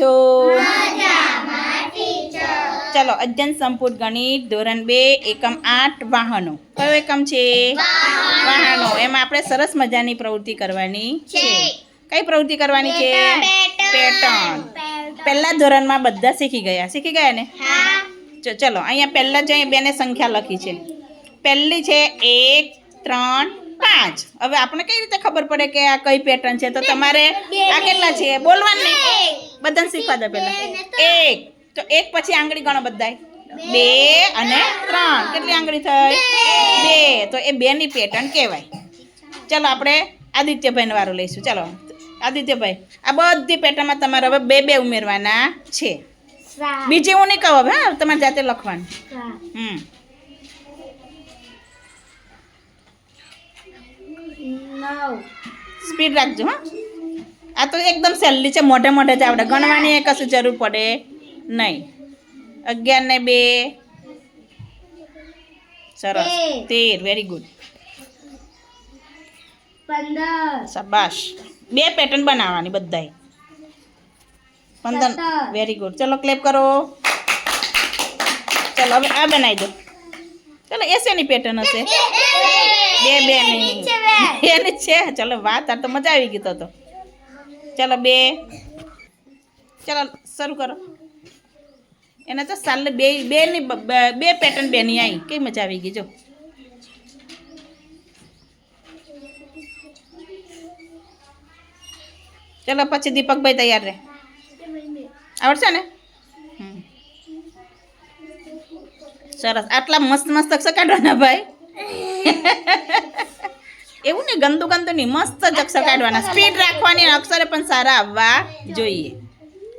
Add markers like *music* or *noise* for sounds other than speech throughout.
છો? ચલો અધ્યયન સંપૂર્ણ ગણિત ધોરણ બે એકમ આઠ વાહનો. કયો એકમ છે? વાહનો. એમાં આપણે સરસ મજાની પ્રવૃત્તિ કરવાની છે. કઈ પ્રવૃત્તિ કરવાની છે? પેટર્ન. પહેલા ધોરણમાં બધા શીખી ગયા. શીખી ગયા ને? ચલો અહીંયા પહેલા જ બેને સંખ્યા લખી છે. પહેલી છે એક ત્રણ પાંચ. હવે આપણે કઈ રીતે ખબર પડે કે આ કઈ પેટર્ન છે? તો તમારે આ કેટલા છે? બોલવાનું. બધાને શીખવા દે પહેલા. એક. તો એક પછી આંગળી ગણો બધાય. બે અને ત્રણ. કેટલી આંગળી થઈ? બે. તો એ બેની પેટર્ન કહેવાય. ચલો આપણે આદિત્યભાઈનો વારો લઈશું. ચલો. આદિત્યભાઈ આ બધી પેટર્નમાં તમારે હવે બે બે ઉમેરવાના છે. બીજી હું નહીં કહું હવે હા તમારે જાતે લખવાનું. હમ. સ્પીડ રાખજો હા. આ તો એકદમ સહેલી છે મોઢે મોઢે જ આવડે. ગણવાની એ કશું જરૂર પડે નહીં. અગિયાર ને બે. સરસ. તેર. વેરી ગુડ શાબાશ. બે પેટર્ન બનાવવાની બધાય. પંદર. વેરી ગુડ ચલો ક્લેપ કરો. ચલો હવે આ બનાવી દો. ચલો એ શેની પેટર્ન હશે? બે બે નહીં. *laughs* એની છે. ચલો વાત આ તો મજા આવી ગઈ તો. ચલો બે. ચાલો શરૂ કરો. એને તો સાલ બે બેની બ- બ- બે પેટર્ન બેની આવી કઈ મજા આવી ગઈ, જો. ચલો પછી દીપકભાઈ તૈયાર રહે. આવડશે ને. સરસ. આટલા મસ્ત મસ્ત કાઢવાના ભાઈ? એવું ને ગંદુ ગંદુ નહીં મસ્ત જ અક્ષર કાઢવાના. સ્પીડ રાખવાની અક્ષરે પણ સારા આવવા જોઈએ.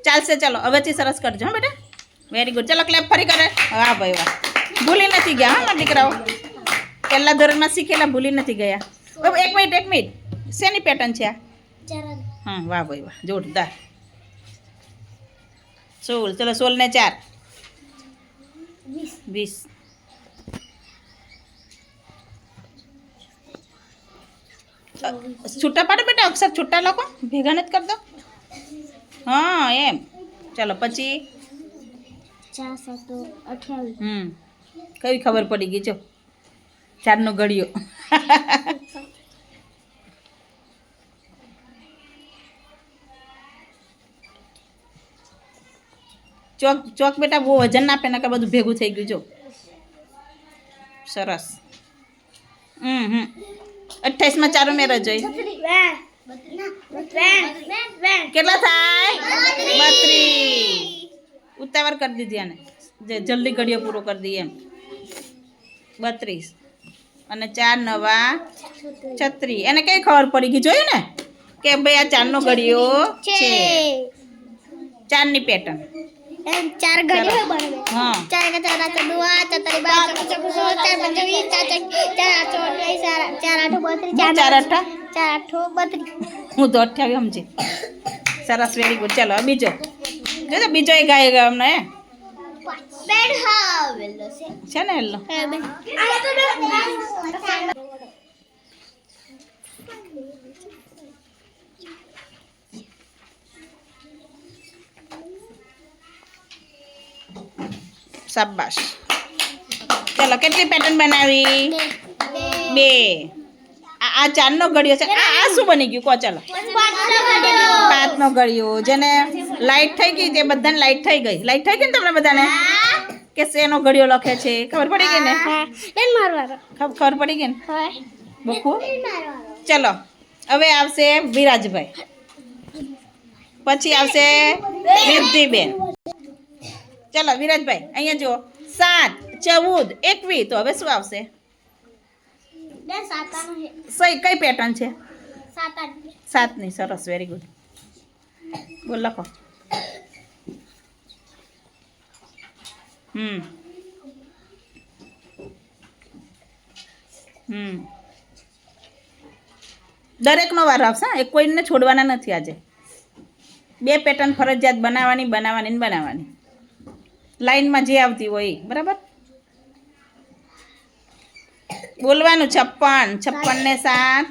ચાલશે ચાલો હવેથી સરસ કરજો હા બેટા. વેરી ગુડ ચાલો ક્લેપ ફરી કરે. વાહ ભાઈ વાહ. ભૂલી નથી ગયા હા દીકરાઓ. પહેલા ધોરણમાં શીખેલા ભૂલી નથી ગયા. એક મિનિટ એક મિનિટ શેની પેટર્ન છે આ? હા વાહ ભાઈ વાહ. જોરદાર. સોળ. ચલો સોળ ને ચાર. વીસ. અ, છૂટા પાડો બેટા અક્ષર છૂટા લખો ભેગા નથી કર દો હા એમ ચલો પછી ચાર સાતો અઠ્યાવીસ હમ કઈ ખબર પડી ગઈ જો ચારનો ઘડિયો ચોક ચોક બેટા બહુ વજન ના આપે ને કે બધું ભેગું થઈ ગયું જો સરસ હમ હમ અઠ્ઠાઈસમાં ચાર ઉમેરો જોઈ. કેટલા થાય? બત્રીસ. ઉતાવળ કરી દીધી આને. જે જલ્દી ઘડીઓ પૂરો કરી દઈએ એમ. બત્રીસ. અને ચાર નવા છત્રી. એને કઈ ખબર પડી ગઈ જોયું ને? કે ભાઈ આ ચારનો ઘડીઓ છે. ચારની પેટર્ન ચાર ઘડીઓ બનવે હા ચાર કે ચાર આઠ દુઆ ચાર તારી બાર ચાર પંચો સો ચાર પંચો વીસ ચાર ચાર ચાર આઠો અઠ્યાવીસ ચાર ચાર આઠો બત્રીસ ચાર ચાર અઠ્ઠા ચાર આઠો બત્રીસ હું તો અઠ્યાવીસ સમજી સરસ વેરી ગુડ ચાલો હવે બીજો જોજો બીજો એક ગાય ગયો અમને હે? બેડ હા વેલો છે છે ને એલો હા બે શાબાશ ચાલો કેટલી પેટર્ન બનાવી? બે. આ આ ચારનો ઘડિયો છે. આ આ શું બની ગયું? કહો ચાલો. પાંચનો ઘડિયો જેને લાઈટ થઈ ગઈ તે બધાને લાઈટ થઈ ગઈ. લાઈટ થઈ ગઈ ને તમને બધાને? કે શેનો ઘડિયો લખે છે? ખબર પડી ગઈ ને? ખબર પડી ગઈ ને? બકુ. ચલો હવે આવશે વિરાજભાઈ. પછી આવશે રિદ્ધિબેન. ચલો વિરાજભાઈ અહીંયા જુઓ. સાત ચૌદ એકવીસ. તો હવે શું આવશે? સહી કઈ પેટર્ન છે? સાત સાતની સરસ વેરી ગુડ બોલ લખો. હમ. હમ. દરેકનો વાર આવશે હા? એક કોઈને છોડવાના નથી આજે. બે પેટર્ન ફરજિયાત બનાવવાની બનાવવાની ને બનાવવાની. લાઈનમાં જે આવતી હોય બરાબર? બોલવાનું છપ્પન છપ્પન ને સાત.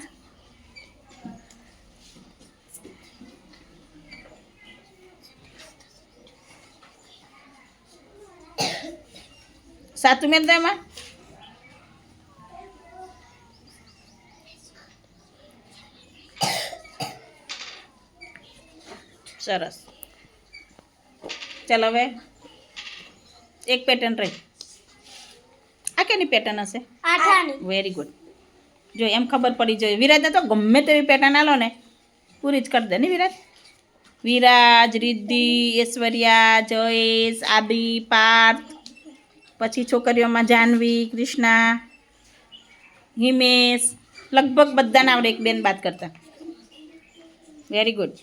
સાતું મેં એમાં સરસ. ચાલો હવે. એક પેટર્ન રહી. આ કેની પેટર્ન હશે? વેરી ગુડ જો એમ ખબર પડી જોઈએ વિરાજને તો ગમે તેવી પેટર્ન આલો ને પૂરી જ કરી દે ને વિરાજ. વિરાજ રિદ્ધિ ઐશ્વર્યા જયેશ આદિ પાર્થ પછી છોકરીઓમાં જાહ્નવી કૃષ્ણા હિમેશ લગભગ બધાને આવડે એક બેન બાદ કરતા. વેરી ગુડ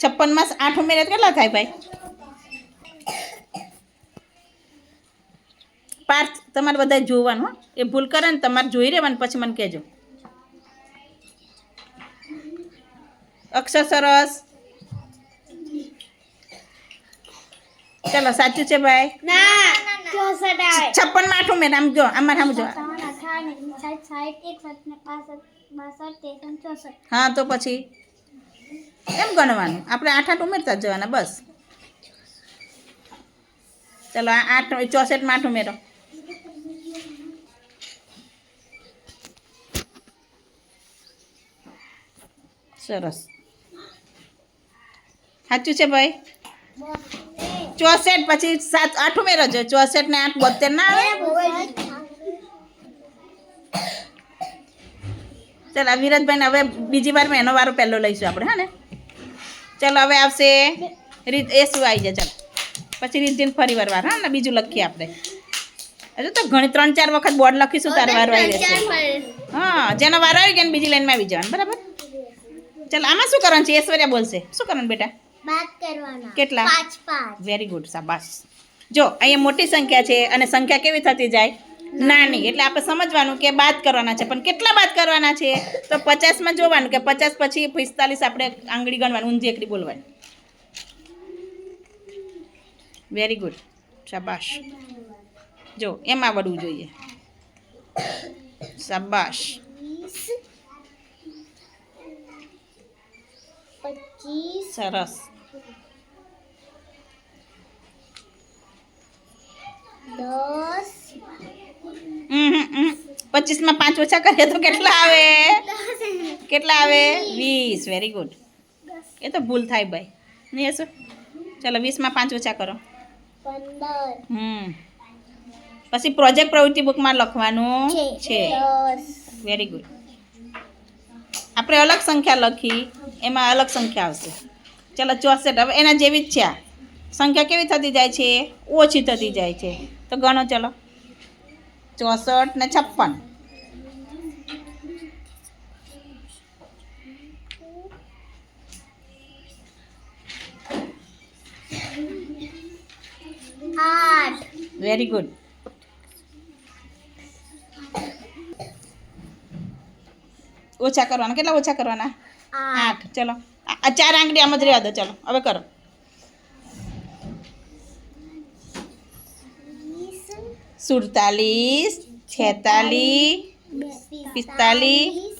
છપ્પનમાં આઠ ઉમેરે કેટલા થાય ભાઈ પાર્થ તમારે બધા જોવાનું હો. એ ભૂલ કરે ને તમારે જોઈ રહેવાનું પછી મને કહેજો અક્ષર સરસ ચલો સાચું છે ભાઈ છપ્પનમાં આઠ ઉમેર આમ જો અમારે જો ચોસઠ હા તો પછી એમ ગણવાનું. આપણે આઠ આઠ ઉમેરતા જવાના, બસ. ચલો, આ આઠ ચોસઠમાં આઠ ઉમેરો. સરસ. સાચું છે ભાઈ? ચોસઠ પછી સાત, આઠ ઉમેરો છે ચોસઠ ને આઠ બોતેર ના આવે? ચાલ વિરાજભાઈને હવે બીજી વાર એનો વારો પહેલો લઈશું આપણે, હા ને? ચાલો હવે આવશે રીત એ શું આવી જાય ચાલો. પછી રીતદીન ફરી વાર વાર હા ને બીજું લખીએ આપણે. હજુ તો ઘણી ત્રણ ચાર વખત બોર્ડ લખીશું તાર વારો આવી જશે હા જેનો વારો આવી ગયો ને બીજી લાઈનમાં આવી જવાનું બરાબર? ચાલો આમાં શું કરવાનું છે? ઐશ્વર્યા બોલશે. શું કરવાનું બેટા? બાદ કરવાના. કેટલા? પાંચ પાંચ. વેરી ગુડ શાબાશ. જો અહીંયા મોટી સંખ્યા છે અને સંખ્યા કેવી થતી જાય? નાની એટલે આપણે સમજવાનું કે બાદ કરવાના છે. પણ કેટલા બાદ કરવાના છે? તો પચાસમાં જોવાનું કે પચાસ પછી પિસ્તાલીસ આપણે આંગળી ગણવાનું ઊંધી એકડી બોલવાની. વેરી ગુડ શાબાશ. જો એમ આવડવું જોઈએ. શાબાશ. પચીસ. સરસ. દસ. પચીસમાં પાંચ ઓછા કરીએ તો કેટલા આવે? કેટલા આવે? વીસ. વેરી ગુડ એ તો ભૂલ થાય ભાઈ. નહીં શું ચાલો વીસમાં પાંચ ઓછા કરો. હમ. પછી પ્રોજેક્ટ પ્રવૃત્તિ બુકમાં લખવાનું છે. વેરી ગુડ આપણે અલગ સંખ્યા લખી એમાં અલગ સંખ્યા આવશે. ચાલો ચોસઠ. હવે એના જેવી જ છે આ. સંખ્યા કેવી થતી જાય છે? ઓછી થતી જાય છે. તો ગણો ચલો. ચોસઠ ને છપ્પન. વેરી ગુડ ઓછા કરવાના કેટલા ઓછા કરવાના? આઠ. ચલો. આ આ ચાર આંગળી આમ જ રહેવા દો. ચલો હવે કરો વીસ સુડતાલીસ છેતાલીસ પિસ્તાલીસ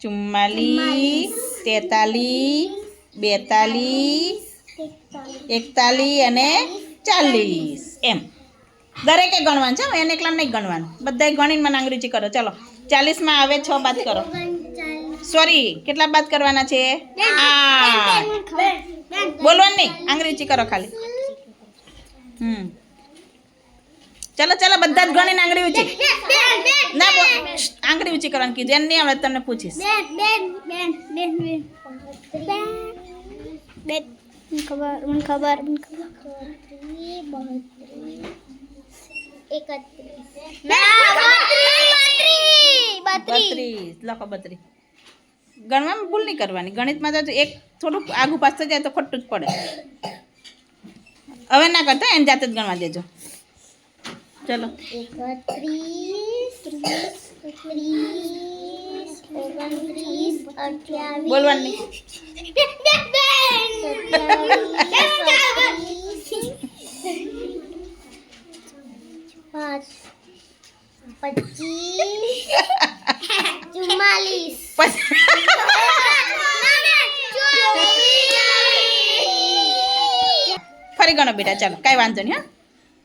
ચુમ્માલીસ તેતાલીસ બેતાલીસ એકતાલીસ અને ચાલીસ. એમ. દરેકે ગણવાનું છે એને એકલા નહીં ગણવાનું. બધાએ ગણીને મને અંગ્રેજી કરો. ચલો ચાલીસમાં આવે છ બાદ કરો. સોરી કેટલા બાદ કરવાના છે? બોલવાનું નહીં અંગ્રેજી કરો ખાલી. હમ. ચલો ચાલો બધા જ ગણીને આંગળી ઊંચી. ના બોલ આંગળી ઊંચી કરવાનું કીધું. એને નહીં આવડે તમને પૂછીશ. મને મને ખબર બત્રીસ. લખો બત્રીસ. ગણવામાં ભૂલ નહીં કરવાની. ગણિતમાં તો એક થોડુંક આગુ પાછળ જાય તો ખોટું જ પડે. હવે ના કરતા એને જાતે જ ગણવા દેજો. ચલો બોલવાની પાંચ પચીસ ફરી ગણો બેટા ચાલો કાંઈ વાંધો નહીં હા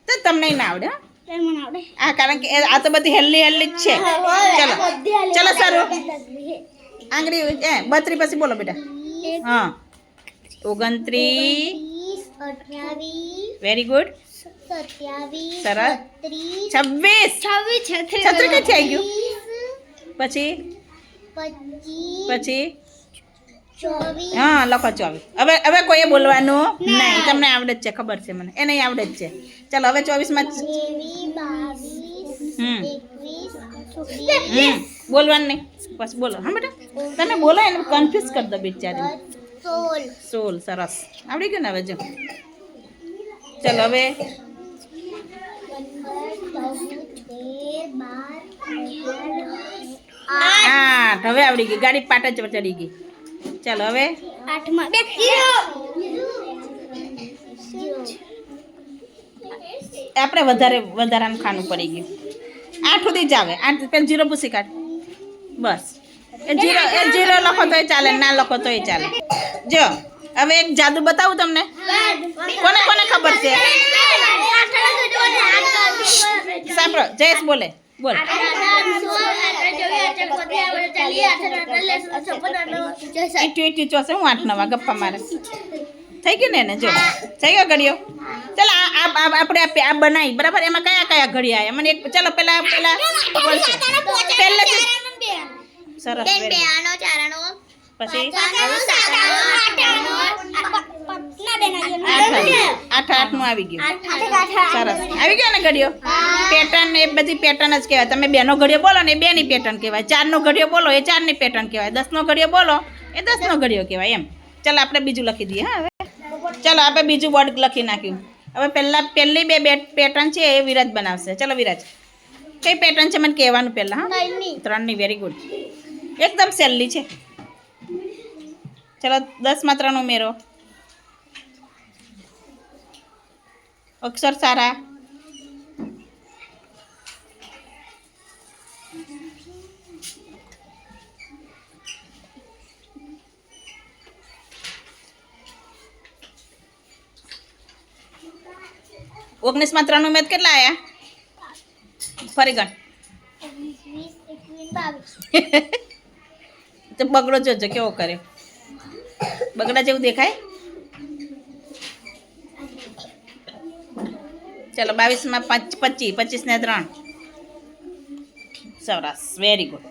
તો તમને ના આવડે હા આ કારણ કે આ તો બધી હેલ્લી હેલ્લી જ છે. ચલો ચલો સારું. આંગળી એ બત્રી પછી બોલો બેટા. હા. ઓગણત્રીસ. વેરી ગુડ સરસ. છવ્વીસ. છવ્વીસ છત્રીસ. છત્રીસ કઈ આવી ગયું? પછી? પછી? હા લખો ચોવીસ. હવે હવે કોઈએ બોલવાનું? નહીં તમને આવડે જ છે ખબર છે મને. એ નહીં આવડે જ છે. ચાલો હવે ચોવીસમાં હમ. હમ. બોલવાનું નહીં. બસ બોલો. હા બેટા. તમે બોલો એને કન્ફ્યુઝ કરી દો બિચારી સોલ. સરસ. આવડી ગયું ને હવે જો. ચાલો હવે. આઠ હવે આવડી ગઈ. ગાડી પાટા ચડી ગઈ. ચાલો હવે. આઠમાં. બે આપણે વધારે વધારાનું ખાનું પડી ગયું આઠ સુધી જ આવે આઠ પેલા જીરો ભૂસી કાઢ બસ એ જીરો એ જીરો લખો તોય ચાલે ના લખો તોય ચાલે જો હવે એક જાદુ બતાવું તમને કોને કોને ખબર છે સાંભળો જયેશ બોલે બોલ ચોસે હું આઠ નવા ગપ્પા મારે થઈ ગયું ને એને? જો. થઈ ગયો ઘડિયો? ચાલો આ આપણે આ બનાવી. બરાબર? એમાં કયા કયા ઘડિયા આવ્યા? મને એક ચાલો પેલા પેલા પહેલેથી સરસ પછી? આઠ. આઠ આઠનું આવી ગયું. સરસ. આવી ગયો ને ઘડિયો? પેટર્ન એ બધી પેટર્ન જ કહેવાય. તમે બેનો ઘડિયો બોલો ને એ બેની પેટર્ન કહેવાય. ચારનો ઘડિયો બોલો એ ચારની પેટર્ન કહેવાય. દસનો ઘડિયો બોલો એ દસનો ઘડિયો કહેવાય એમ. ચાલો આપણે બીજું લખી દઈએ હા હવે. ચાલો આપણે બીજું વર્ડ લખી નાખ્યું. હવે પહેલાં પહેલી બે બે પેટર્ન છે એ વિરાજ બનાવશે. ચાલો વિરાજ. કઈ પેટર્ન છે? મને કહેવાનું પહેલાં હા? ત્રણની. વેરી ગુડ એકદમ સહેલી છે. ચાલો દસમાં ત્રણ ઉમેરો. અક્ષર સારા. ઓગણીસમાં ત્રણ ઉમેદ કેટલા આવ્યા ફરી ગણ. *laughs* તો બગડો જોજો કેવો કર્યો? બગડા જેવું દેખાય? ચલો બાવીસમાં પાંચ પચીસ પચીસ ને ત્રણ. સરસ વેરી ગુડ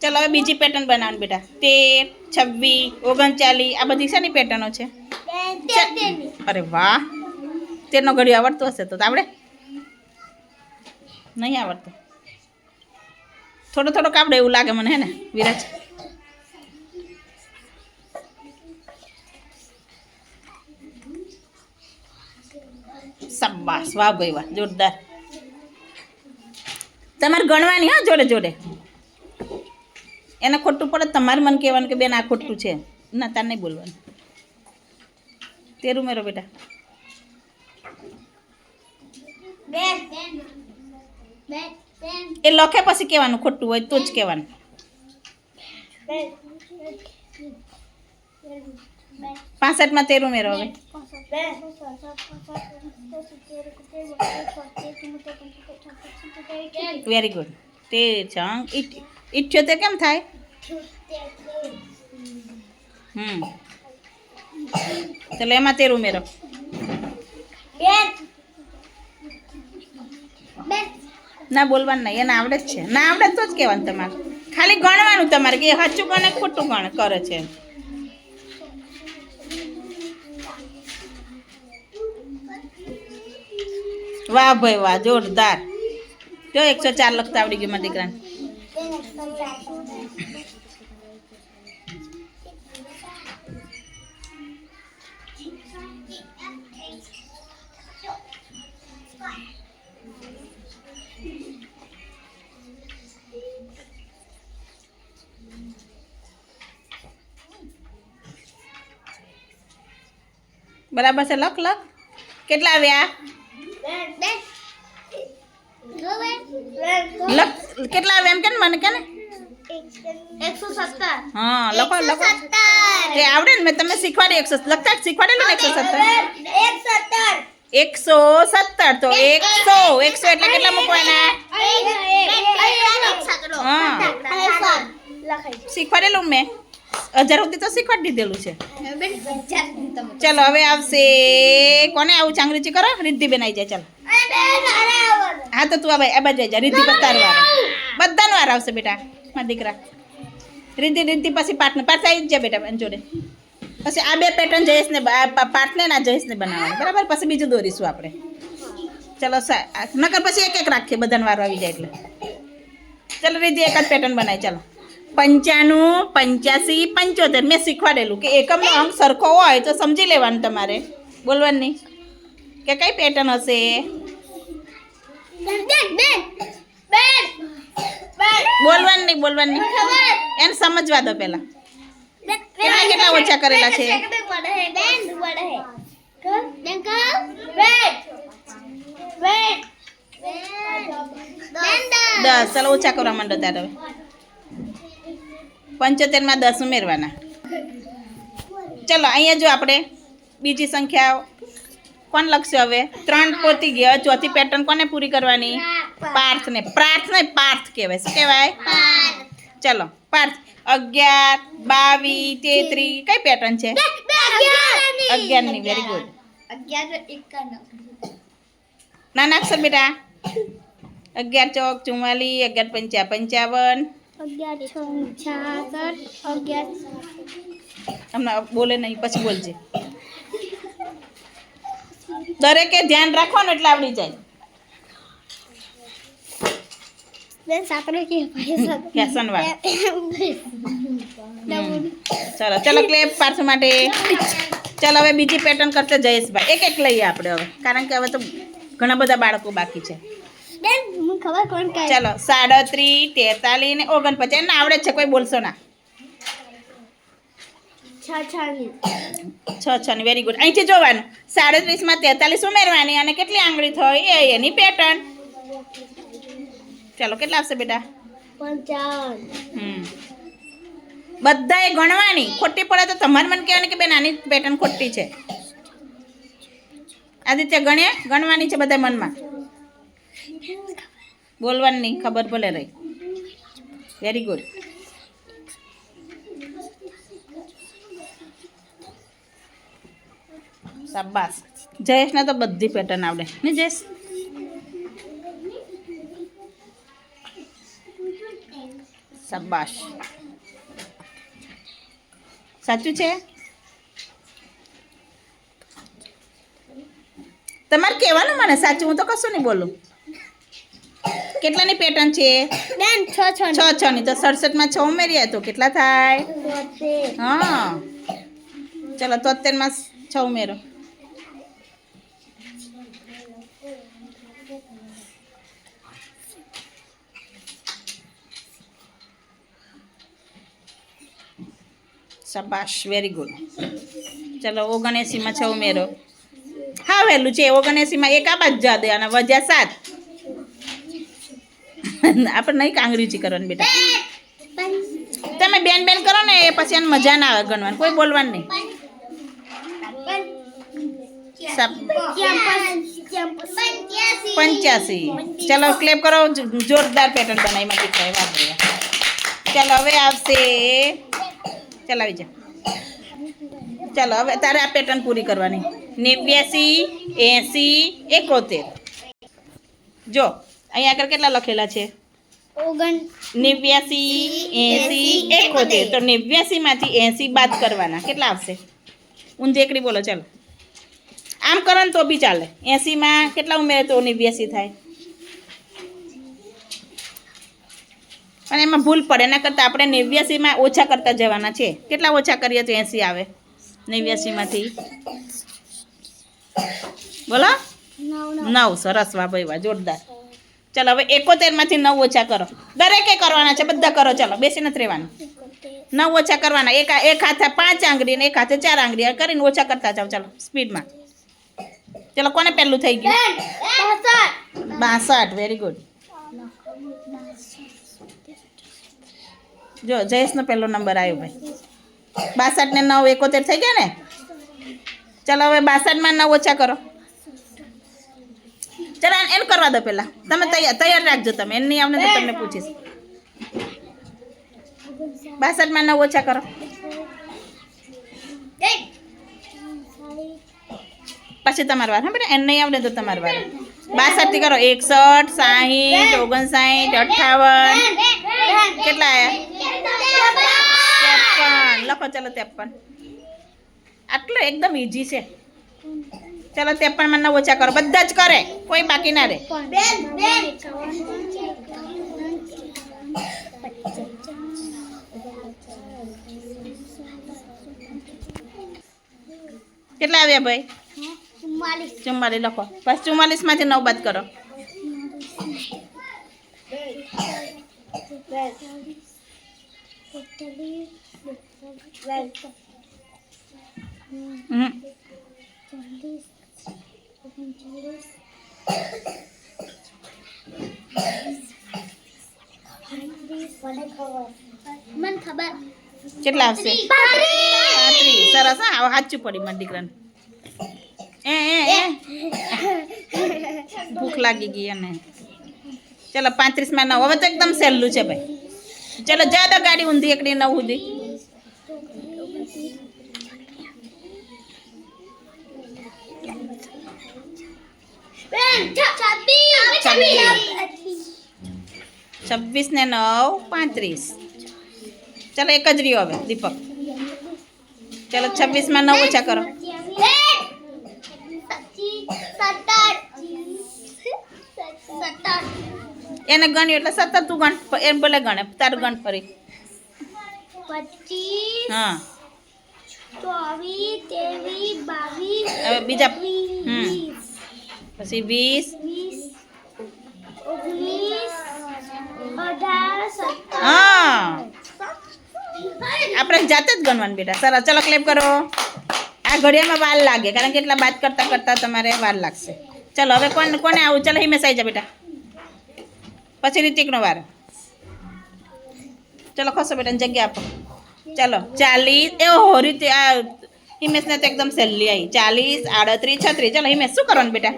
ચલો હવે બીજી પેટર્ન બનાવવાની બેટા. તેર છવ્વીસ ઓગણચાલીસ આ બધી શેની પેટર્નો છે? અરે વાહ. તેનો ઘડિયો આવડતો હશે તો આવડે. નહીં આવડતો. થોડો થોડોક આવડે એવું લાગે મને હે ને, વિરાજ. શાબાશ, વાહ ભાઈ વાહ, જોરદાર. તમારે ગણવાની હા જોડે જોડે. એને ખોટું પડે તમારે મને કહેવાનું કે બેન આ ખોટું છે. ના, તાર નહીં બોલવાનું. તેરું મેરો બેટા એ લખે પછી કહેવાનું ખોટું હોય તો જ કહેવાનું પાસઠમાં તેરું મેરો હવે વેરી ગુડ તેર છંગ ઇઠ ઇઠ્યોતેર કેમ થાય હમ ચાલો એમાં તેર ઉમેરો. ના બોલવાનું નહીં. એને આવડે જ છે. ના આવડે તો જ કહેવાનું તમારે. ખાલી ગણવાનું તમારે કે સાચું ગણે ખોટું ગણ કરે છે વાહ ભાઈ વાહ જોરદાર. જો એકસો ચાર લખતા આવડી ગયું મારા દીકરાને. બરાબર છે લખ લખ. કેટલા આવ્યા? લખ કેટલા આવ્યા એમ કે મને કે ને? એકસો સત્તર. હા લખો લખો. એ આવડે ને મેં તમે શીખવાડી એકસો લખતા શીખવાડેલું ને એકસો સત્તર? એકસો સત્તર. તો એકસો એકસો એટલે કેટલા મૂકવાના? હા. શીખવાડેલું મેં. હજાર સુધી તો શીખવાડી દીધેલું છે. ચાલો હવે આવશે. કોને આવું ચાંગરીચી કરો? રિદ્ધિબેન આવી જાય ચાલો. હા તો તું આ ભાઈ આ બાજુ જા. રિદ્ધિ તારો વાર બધાનો વાર આવશે બેટા. મારા દીકરા. રિદ્ધિ રિદ્ધિ પછી પાર્ટને પાર્ટ આવી જ જા બેટા જોડે. પછી આ બે પેટર્ન જયેશને પાર્ટને ના જયેશને બનાવવાનું. બરાબર? પછી બીજું દોરીશું આપણે. ચલો નકર પછી એક એક રાખીએ. બધાનો વારો આવી જાય એટલે. ચલો રિદ્ધિ એક જ પેટર્ન બનાવી ચાલો. પંચાણું, પંચ્યાસી, પંચોતેર. મેં શીખવાડેલું કે એકમનો અંક સરખો હોય તો સમજી લેવાનું તમારે. બોલવાનું નહીં. કે કઈ પેટર્ન હશે? બોલવાનું નહીં બોલવાનું નહીં. એને સમજવા દો પહેલા. કેટલા કેટલા ઓછા કરેલા છે? દસ. ચાલો ઓછા કરવા માંડો ત્યારે પંચોતેરમાં દસ ઉમેરવાના. ચલો અહીંયા જો આપણે બીજી સંખ્યા કોણ લખશે હવે? ત્રણ પોતી ગયા. ચોથી પેટર્ન કોને પૂરી કરવાની? પાર્થને પ્રાર્થ નહીં પાર્થ કહેવાય. શું કહેવાય? ચલો પાર્થ. અગિયાર બાવીસ તેત્રીસ કઈ પેટર્ન છે? અગિયારની. વેરી ગુડ નાના અક્ષર બેટા. અગિયાર ચોક ચુમ્માલીસ. અગિયાર પંચા પંચાવન. હમણાં બોલે નહીં પછી બોલજે. દરેકે ધ્યાન રાખવાનું એટલે આવડી જાય. ચલો ચલો ક્લેપ પાર્થ માટે. ચાલો હવે બીજી પેટર્ન કરશે જયેશભાઈ. એક એક લઈએ આપણે હવે. કારણ કે હવે તો ઘણા બધા બાળકો બાકી છે. ચાલો સાડત્રીસ તેતાલીસ ને ઓગણપચાસ. એને આવડે છે કોઈ બોલશો ના. છ છ ની ને વેરી ગુડ અહીંથી જોવાનું. સાડત્રીસમાં તેતાલીસ ઉમેરવાની અને કેટલી આંગળી થઈ? એ એની પેટર્ન ચાલો કેટલા આવશે બેટા? બધાએ ગણવાની. ખોટી પડે તો તમારે મને કહેવાની કે બેન આની પેટર્ન ખોટી છે. આદિત્ય ગણે? ગણવાની છે બધા મનમાં. બોલવાની નહીં, ખબર ભલે રહી. વેરી ગુડ શાબાશ. જયેશને તો બધી પેટર્ન આવડે. ને જયેશ? શાબાશ. સાચું છે? તમારે કહેવાનું મને સાચું? હું તો કશું નહીં બોલું. કેટલાની પેટર્ન છે? બેન છ છ છ છ ની તો સડસઠમાં છ ઉમેર્યા તો કેટલા થાય? તોતેર હા. ચલો તોતેરમાં છ ઉમેરો. શાબાશ. વેરી ગુડ ચલો ઓગણએંસીમાં છ ઉમેરો. હા વહેલું છે. ઓગણએંસીમાં એક આ બાજુ જા દે અને વજા સાત. *laughs* આપણે નહીં કાંગરીચી કરવાની બેટા. તમે બેન બેન કરો ને, એ પછી એને મજા ના આવે ગણવાની, કોઈ બોલવાનું નહીં. સબ- પંચ્યાસી. ચલો ક્લેપ કરો જો- જોરદાર પેટર્ન બનાવી માં દીકરાએ વાપર્યા ચલો હવે આવશે. ચલાવી જા. ચલો હવે તારે આ પેટર્ન પૂરી કરવાની. નેવ્યાસી, એંસી, એકોતેર. જો. અહીંયા આગળ કેટલા લખેલા છે? ઓગણ નેવ્યાસી એસી એકોતેર. તો નેવ્યાસીમાંથી એંસી બાદ કરવાના. કેટલા આવશે? ઊંધી એકડી બોલો ચાલો. આમ કરો ને તો બી ચાલે. એંસીમાં કેટલા ઉમેરે તો નેવ્યાસી થાય? પણ એમાં ભૂલ પડે. એના કરતાં આપણે નેવ્યાસીમાં ઓછા કરતા જવાના છે. કેટલા ઓછા કરીએ તો એંસી આવે? નેવ્યાસીમાંથી. બોલો. નવ. સરસ. વાહ ભાઈ વાહ. જોરદાર. ચાલો હવે એકોતેરમાંથી નવ ઓછા કરો. દરેકે કરવાના છે બધા કરો. ચાલો બેસી નથી રહેવાનું. નવ ઓછા કરવાના. એક એક હાથે પાંચ આંગળી ને એક હાથે ચાર આંગળી. કરીને ઓછા કરતા જાઓ. ચાલો સ્પીડમાં. ચાલો કોને પહેલું થઈ ગયું? બાસઠ. વેરી ગુડ જો જયેશનો પહેલો નંબર આવ્યો ભાઈ. બાસઠ ને નવ એકોતેર થઈ ગયા ને? ચાલો હવે બાસઠમાં નવ ઓછા કરો. ચાલો એમ કરવા દો પહેલાં તમે તૈયાર રાખજો તમે. એની આવને તો તમને પૂછીશ. બાસઠમાં નવ ઓછા કરો. પછી તમારી વાર, હા બેટા એને નહીં આવડે તો તમાર વાર. બાસઠથી કરો. એકસઠ, સાહીઠ ઓગણસાઠ અઠ્ઠાવન કેટલા આયા? ત્રેપન. લખો, ચાલો, ત્રેપન. આટલો એકદમ ઈઝી છે. ચાલો પણ નવ ઓછા કરો. બધા જ કરે. કોઈ બાકી ના રહે. કેટલા આવ્યા ભાઈ? ચુમ્માલીસ. લખો. બસ ચુમ્માલીસમાંથી નવ બાદ કરો. હમ. મને ખબર. કેટલા આવશે? પાંત્રીસ. સરસ હા હવે સાચું પડી મારા દીકરાને. એ એ એ. ભૂખ લાગી ગઈ અને ચલો પાંત્રીસમાં નવ. હવે તો એકદમ સહેલું છે ભાઈ. ચલો જા તો ગાડી ઊંધી એકડી નવ સુધી. છવ્વીસ ને નવ પાંત્રીસ. ચાલો એક જ રહ્યો હવે દીપક. ચાલો છવ્વીસમાં નવ ઓછા કરો. એને ગણ્યું એટલે સતત તું ગણ એમ ભલે ગણે તારું ગણ ફરી. હા. હવે બીજા હમ. પછી વીસ વીસ ઓગણીસ અઢાર સત્તર હા આપણે જાતે જ ગણવાનું બેટા સરસ ચલો ક્લેપ કરો આ ઘડિયામાં વાર લાગે કારણ કે એટલા બાદ કરતાં કરતાં તમારે વાર લાગશે ચલો હવે કોણ કોને આવું ચલો હિમેશ આવી જા બેટા પછી રિતિકનો વાર ચલો ખસો બેટા જગ્યા આપો ચલો ચાલીસ એ હો રીતે આ હિમેશને તો એકદમ સહેલી આવી ચાલીસ આડત્રીસ છત્રીસ ચલો હિમેશ શું કરવાનું બેટા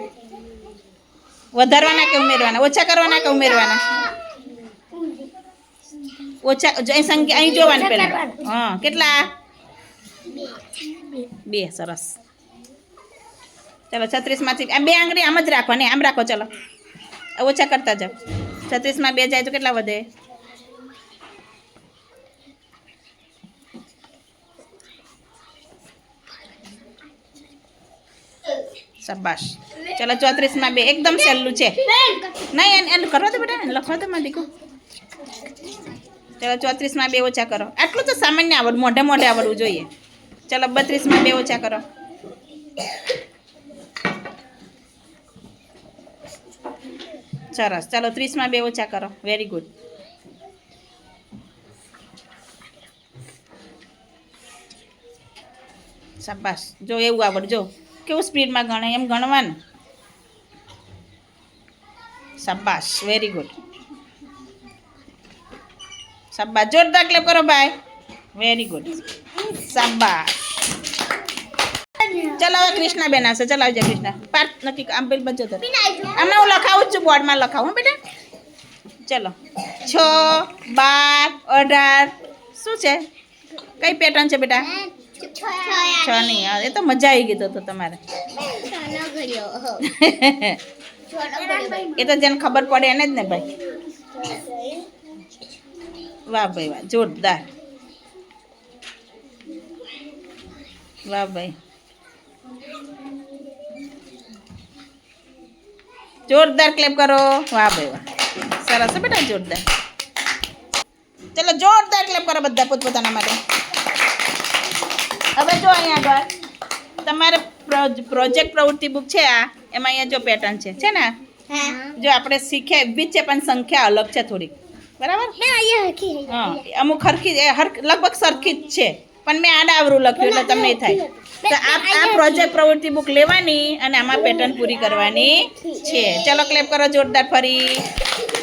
વધારવાના કે ઉમેરવાના? ઓછા કરવાના કે ઉમેરવાના? ઓછા અહીં સંખ્યા અહીં જોવાની પહેલાં. હા, કેટલા? બે, સરસ. ચાલો, છત્રીસમાંથી આ બે આંગળી આમ જ રાખવાની, આમ રાખો, ચાલો. ઓછા કરતા જાઓ. છત્રીસમાં બે જાય તો કેટલા વધે? શાબાશ. ચલો ચોત્રીસમાં બે, એકદમ સહેલું છે. નહીં, એને કરવા દો બેટા, લખવા દો મારી દીકુ. ચલો ચોત્રીસમાં બે ઓછા કરો. આટલું તો સામાન્ય આવડ મોઢે મોઢે આવડવું જોઈએ. ચલો બત્રીસમાં બે ઓછા કરો. સરસ. ચલો ત્રીસમાં બે ઓછા કરો. વેરી ગુડ શાબાશ. જો એવું આવડ જો કેવું સ્પીડમાં ગણે એમ ગણવાનું? શાબાશ વેરી ગુડ શાબાશ, જોરદાર ક્લેપ કરો ભાઈ. વેરી ગુડ શાબાશ. ચલો હવે કૃષ્ણા બેન આવશે. ચલો આવજો કૃષ્ણા. પાર્ટ નક્કી આમ પેલી બચો તો હમણાં હું લખાવું જ છું, બોર્ડમાં લખાવું, હો બેટા. ચલો. છ, બાર, અઢાર. શું છે? કઈ પેટર્ન છે બેટા? છ નહીં હા, એ તો મજા આવી ગઈ તો તો તમારે. એ તો જેને ખબર પડે એને જ ને ભાઈ. વાહ ભાઈ વાહ જોરદાર. વાહ ભાઈ. જોરદાર ક્લેપ કરો. વાહ ભાઈ વાહ. સરસ છે બેટા જોરદાર. ચલો જોરદાર ક્લેપ કરો બધા પોતપોતાના માટે. હવે જો અહીંયા આગળ તમારે પ્રોજેક્ટ પ્રવૃત્તિ બુક છે આ એમાં અહીંયા જો પેટર્ન છે છે ને જો આપણે શીખ્યા એવી જ છે પણ સંખ્યા અલગ છે થોડીક. બરાબર? હા અમુક હરખી લગભગ સરખી જ છે પણ મેં આડાવરું લખ્યું એટલે તમને થાય. તો આ આ પ્રોજેક્ટ પ્રવૃત્તિ બુક લેવાની અને આમાં પેટર્ન પૂરી કરવાની છે. ચલો ક્લેપ કરો જોરદાર ફરી.